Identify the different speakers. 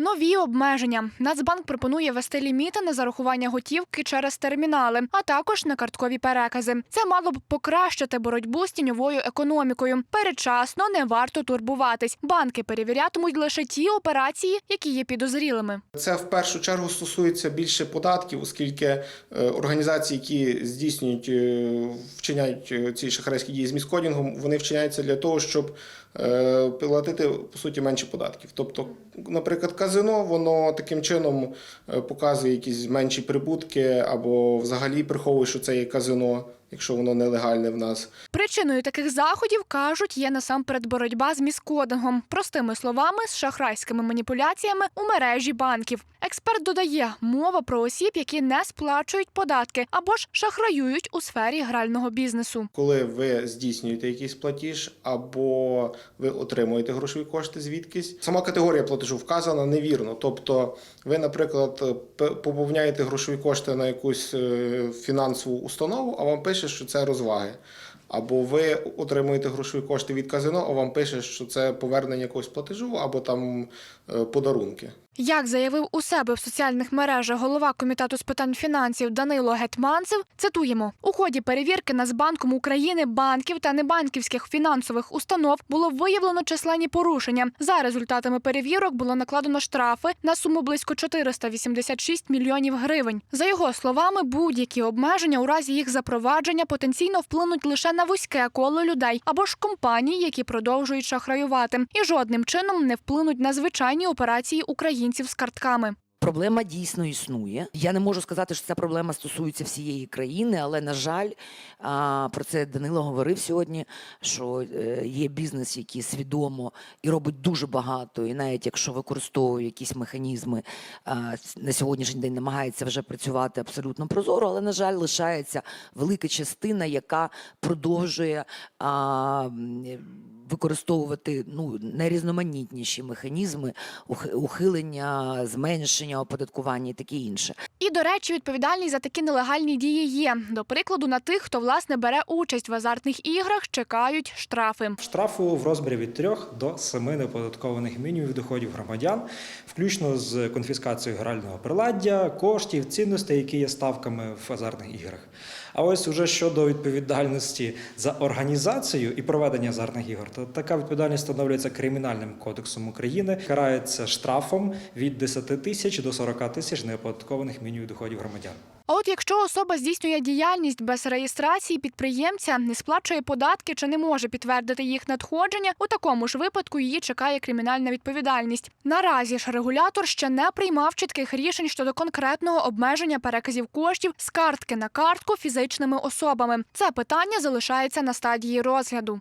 Speaker 1: Нові обмеження. Нацбанк пропонує ввести ліміти на зарахування готівки через термінали, а також на карткові перекази. Це мало б покращити боротьбу з тіньовою економікою. Передчасно не варто турбуватись. Банки перевірятимуть лише ті операції, які є підозрілими.
Speaker 2: Це в першу чергу стосується більше податків, оскільки е, організації, які здійснюють, е, вчиняють е, ці шахрайські дії з міскодінгом, вони вчиняються для того, щоб платити по суті менше податків. Тобто, наприклад, казино воно таким чином е, показує якісь менші прибутки або взагалі приховує, що це є казино, якщо воно нелегальне в нас.
Speaker 1: Причиною таких заходів кажуть є насамперед боротьба з міскодингом, простими словами, з шахрайськими маніпуляціями у мережі банків. Експерт додає, мова про осіб, які не сплачують податки або ж шахраюють у сфері грального бізнесу.
Speaker 2: Коли ви здійснюєте якийсь платіж або ви отримуєте грошові кошти звідкись, сама категорія платежу вказана невірно. Тобто, ви, наприклад, поповняєте грошові кошти на якусь е, фінансову установу, а вам пише, що це розваги. Або ви отримуєте грошові кошти від казино, а вам пише, що це повернення якогось платежу, або там е, подарунки.
Speaker 1: Як заявив у себе в соціальних мережах голова комітету з питань фінансів Данило Гетманцев, цитуємо у ході перевірки Нацбанком України банків та небанківських фінансових установ було виявлено численні порушення. За результатами перевірок було накладено штрафи на суму близько 486 мільйонів гривень. За його словами, будь-які обмеження у разі їх запровадження потенційно вплинуть лише на вузьке коло людей або ж компаній, які продовжують шахраювати, і жодним чином не вплинуть на звичайні операції українців з картками.
Speaker 3: Проблема дійсно існує. Я не можу сказати, що ця проблема стосується всієї країни, але на жаль, про це Данило говорив сьогодні. Що е, є бізнес, який свідомо і робить дуже багато, і навіть якщо використовує якісь механізми на сьогоднішній день намагається вже працювати абсолютно прозоро, але на жаль, лишається велика частина, яка продовжує. Використовувати ну найрізноманітніші механізми ухилення, зменшення оподаткування і таке інше.
Speaker 1: І, до речі, відповідальність за такі нелегальні дії є. До прикладу, на тих, хто власне бере участь в азартних іграх, чекають штрафи.
Speaker 4: Штрафу в розмірі від 3 до 7 неоподаткованих мінімумів доходів громадян, включно з конфіскацією грального приладдя, коштів, цінностей, які є ставками в азартних іграх. А ось уже щодо відповідальності за організацію і проведення азартних ігор, то така відповідальність встановлюється Кримінальним кодексом України, карається штрафом від 10 тисяч до 40 тисяч неоподаткованих мінімумів доходів громадян.
Speaker 1: А от якщо особа здійснює діяльність без реєстрації підприємця, не сплачує податки чи не може підтвердити їх надходження, у такому ж випадку її чекає кримінальна відповідальність. Наразі ж регулятор ще не приймав чітких рішень щодо конкретного обмеження переказів коштів з картки на картку фізичними особами. Це питання залишається на стадії розгляду.